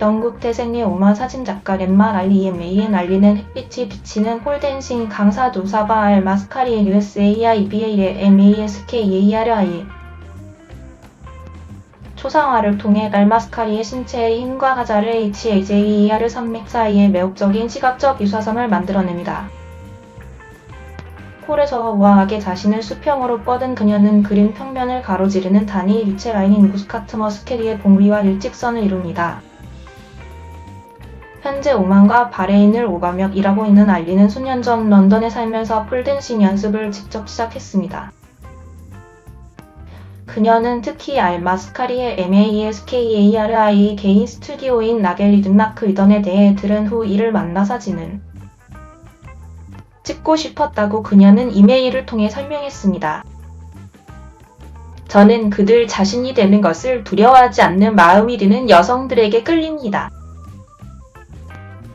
영국 태생의 오마 사진작가 렛마 알리엠 에이엔 알리는 햇빛이 비치는 폴댄싱 강사 누사바 알 마스카리의 USAIBA의 MASKARI 초상화를 통해 날마스카리의 신체의 힘과 가자를 HAJER 산맥 사이에 매혹적인 시각적 유사선을 만들어냅니다. 홀에서 우아하게 자신을 수평으로 뻗은 그녀는 그린 평면을 가로지르는 단위 유체 라인인 무스카트 머 스케리의 봉위와 일직선을 이룹니다. 현재 오만과 바레인을 오가며 일하고 있는 알리는 수년 전 런던에 살면서 폴댄싱 연습을 직접 시작했습니다. 그녀는 특히 알마스카리의 MASKARI 개인 스튜디오인 나겔리 든마크 이던에 대해 들은 후 이를 만나 사진은 찍고 싶었다고 그녀는 이메일을 통해 설명했습니다. 저는 그들 자신이 되는 것을 두려워하지 않는 마음이 드는 여성들에게 끌립니다.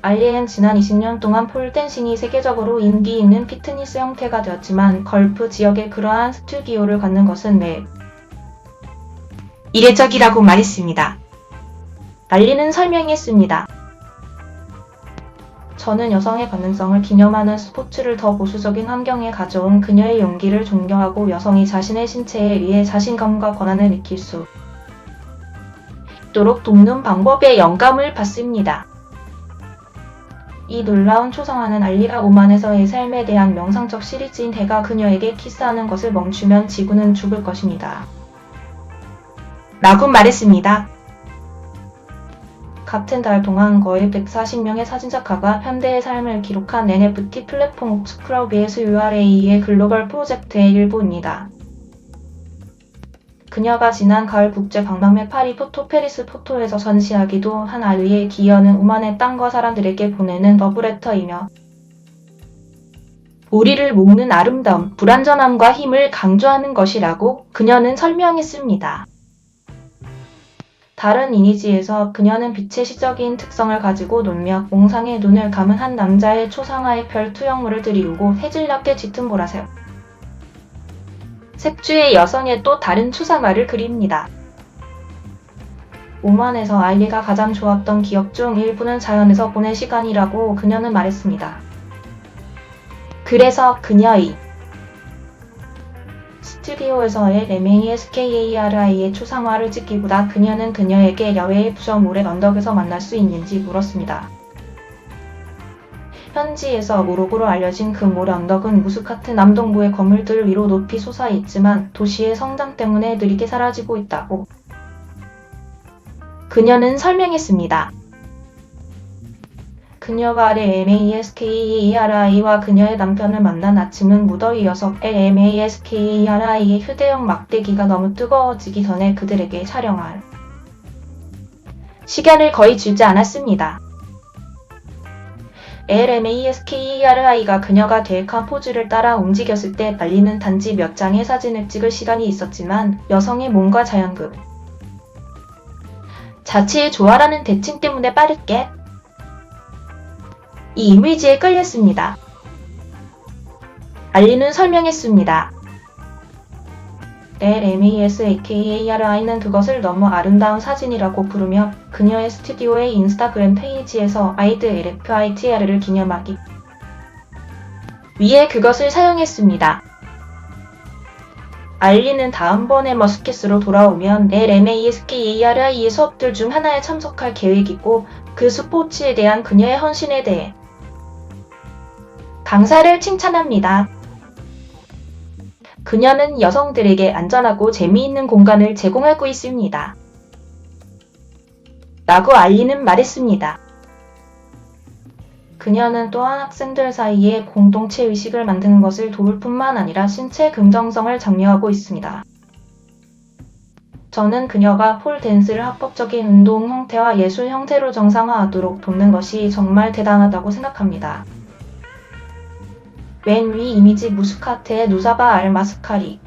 알리엔 지난 20년 동안 폴댄싱이 세계적으로 인기 있는 피트니스 형태가 되었지만 걸프 지역에 그러한 스튜디오를 갖는 것은 매 이례적이라고 말했습니다. 알리는 설명했습니다. 저는 여성의 가능성을 기념하는 스포츠를 더 보수적인 환경에 가져온 그녀의 용기를 존경하고 여성이 자신의 신체에 의해 자신감과 권한을 느낄 수 있도록 돕는 방법에 영감을 받습니다. 이 놀라운 초상화는 알리가 오만에서의 삶에 대한 명상적 시리즈인 대가 그녀에게 키스하는 것을 멈추면 지구는 죽을 것입니다. 라고 말했습니다. 같은 달 동안 거의 140명의 사진작가가 현대의 삶을 기록한 NFT 플랫폼 스크럽의 URA의 글로벌 프로젝트의 일부입니다. 그녀가 지난 가을 국제 관광매 파리 포토 페리스 포토에서 전시하기도 한 알리의 기여는 오만의 땅과 사람들에게 보내는 러브레터이며 우리를 묶는 아름다움, 불완전함과 힘을 강조하는 것이라고 그녀는 설명했습니다. 다른 이미지에서 그녀는 빛의 시적인 특성을 가지고 놀며 몽상에 눈을 감은 한 남자의 초상화에 별 투영물을 들이우고 해질녘에 짙은 보라색 색주의 여성의 또 다른 초상화를 그립니다. 오만에서 알리가 가장 좋았던 기억 중 일부는 자연에서 보낸 시간이라고 그녀는 말했습니다. 그래서 그녀의 스튜디오에서의 MASKARI의 초상화를 찍기보다 그녀는 그녀에게 야외의 부셔물의 언덕에서 만날 수 있는지 물었습니다. 현지에서 모록으로 알려진 그 모래 언덕은 무스카트 남동부의 건물들 위로 높이 솟아 있지만 도시의 성장 때문에 느리게 사라지고 있다고 그녀는 설명했습니다. 그녀가 아래 MASKARI와 그녀의 남편을 만난 아침은 무더위여서 MASKARI의 휴대용 막대기가 너무 뜨거워지기 전에 그들에게 촬영할 시간을 거의 주지 않았습니다. LMASKARI가 그녀가 계획한 포즈를 따라 움직였을 때 말리는 단지 몇 장의 사진을 찍을 시간이 있었지만 여성의 몸과 자연극 자체의 조화라는 대칭 때문에 빠르게 이 이미지에 끌렸습니다. 알리는 설명했습니다. LMASAKARI는 그것을 너무 아름다운 사진이라고 부르며 그녀의 스튜디오의 인스타그램 페이지에서 아이드 LFITR을 기념하기 위해 그것을 사용했습니다. 알리는 다음번에 머스켓으로 돌아오면 LMASKARI의 수업들 중 하나에 참석할 계획이고 그 스포츠에 대한 그녀의 헌신에 대해 강사를 칭찬합니다. 그녀는 여성들에게 안전하고 재미있는 공간을 제공하고 있습니다. 라고 알리는 말했습니다. 그녀는 또한 학생들 사이에 공동체 의식을 만드는 것을 도울 뿐만 아니라 신체 긍정성을 장려하고 있습니다. 저는 그녀가 폴 댄스를 합법적인 운동 형태와 예술 형태로 정상화하도록 돕는 것이 정말 대단하다고 생각합니다. 맨 위 이미지 무스카트의 누사바 알 마스카리